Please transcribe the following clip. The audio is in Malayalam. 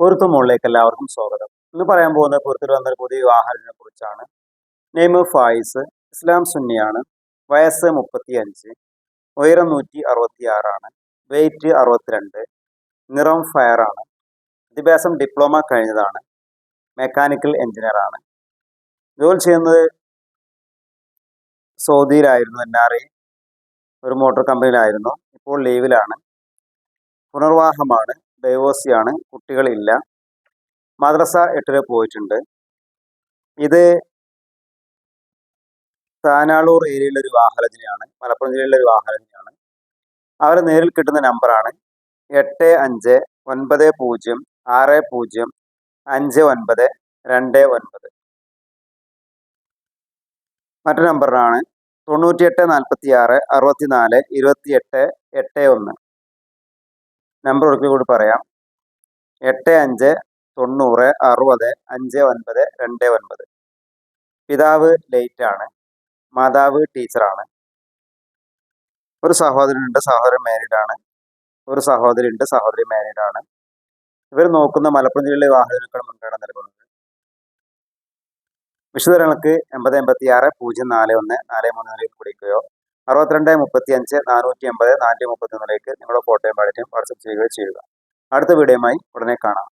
പൊരുത്തു മുകളിലേക്ക് എല്ലാവർക്കും സ്വാഗതം. ഇന്ന് പറയാൻ പോകുന്ന പൊരുത്തിൽ വന്ന പുതിയ വിവാഹത്തിനെ കുറിച്ചാണ്. നെയിം ഫായിസ് ഇസ്ലാം സുന്നിയാണ് വയസ്സ് മുപ്പത്തി അഞ്ച് ഉയരം നൂറ്റി അറുപത്തി ആറാണ് വെയിറ്റ് അറുപത്തിരണ്ട് നിറം ഫയറാണ് വിദ്യാഭ്യാസം ഡിപ്ലോമ കഴിഞ്ഞതാണ്. മെക്കാനിക്കൽ എഞ്ചിനീയർ ആണ്. ജോലി ചെയ്യുന്നത് സൗദിയിലായിരുന്നു എൻ ആർ ഐ ഒരു മോട്ടോർ കമ്പനിയിലായിരുന്നു ഇപ്പോൾ ലീവിലാണ് പുനർവാഹമാണ് ഡൈവോഴ്സിയാണ് കുട്ടികളില്ല. മദ്രസ എട്ടിൽ പോയിട്ടുണ്ട്. ഇത് താനാളൂർ ഏരിയയിലെ ഒരു വാഹനത്തിനെയാണ്. മലപ്പുറം ജില്ലയിലെ ഒരു വാഹനത്തിനെയാണ്. അവർ നേരിൽ കിട്ടുന്ന നമ്പറാണ് എട്ട് അഞ്ച് ഒൻപത് പൂജ്യം ആറ് പൂജ്യം അഞ്ച് ഒൻപത് രണ്ട് ഒൻപത്. മറ്റു നമ്പറിനാണ് തൊണ്ണൂറ്റിയെട്ട് നാൽപ്പത്തി ആറ് അറുപത്തിനാല് ഇരുപത്തിയെട്ട് എട്ട് ഒന്ന്. നമ്പർ ഒരിക്കൽ കൂടി പറയാം. എട്ട് അഞ്ച് തൊണ്ണൂറ് അറുപത് അഞ്ച് ഒൻപത് രണ്ട് ഒൻപത്. പിതാവ് ലേറ്റ് ആണ്. മാതാവ് ടീച്ചറാണ് ഒരു സഹോദരനുണ്ട് സഹോദരൻ മാരീഡ് ആണ്. ഒരു സഹോദരി ഉണ്ട് സഹോദരി മാരീഡ് ആണ്. ഇവർ നോക്കുന്ന മലപ്പുറം ജില്ലയിലെ വാഹനങ്ങൾക്കാണ് മുൻഗണന നൽകുന്നത്. വിശദങ്ങൾക്ക് എൺപത് എൺപത്തി ആറ് പൂജ്യം നാല് ഒന്ന് നാല് മൂന്ന് മൂന്നിലേക്ക് വിളിക്കുകയോ അറുപത്തിരണ്ട് മുപ്പത്തി അഞ്ച് നാനൂറ്റി എൺപത് നാനൂറ്റി മുപ്പത്തി ഒന്നിലേക്ക് നിങ്ങളുടെ ഫോട്ടോയും പാടിയും വാട്സപ്പ് ചെയ്യുകയോ ചെയ്യുക. അടുത്ത വീഡിയോയുമായി ഉടനെ കാണാം.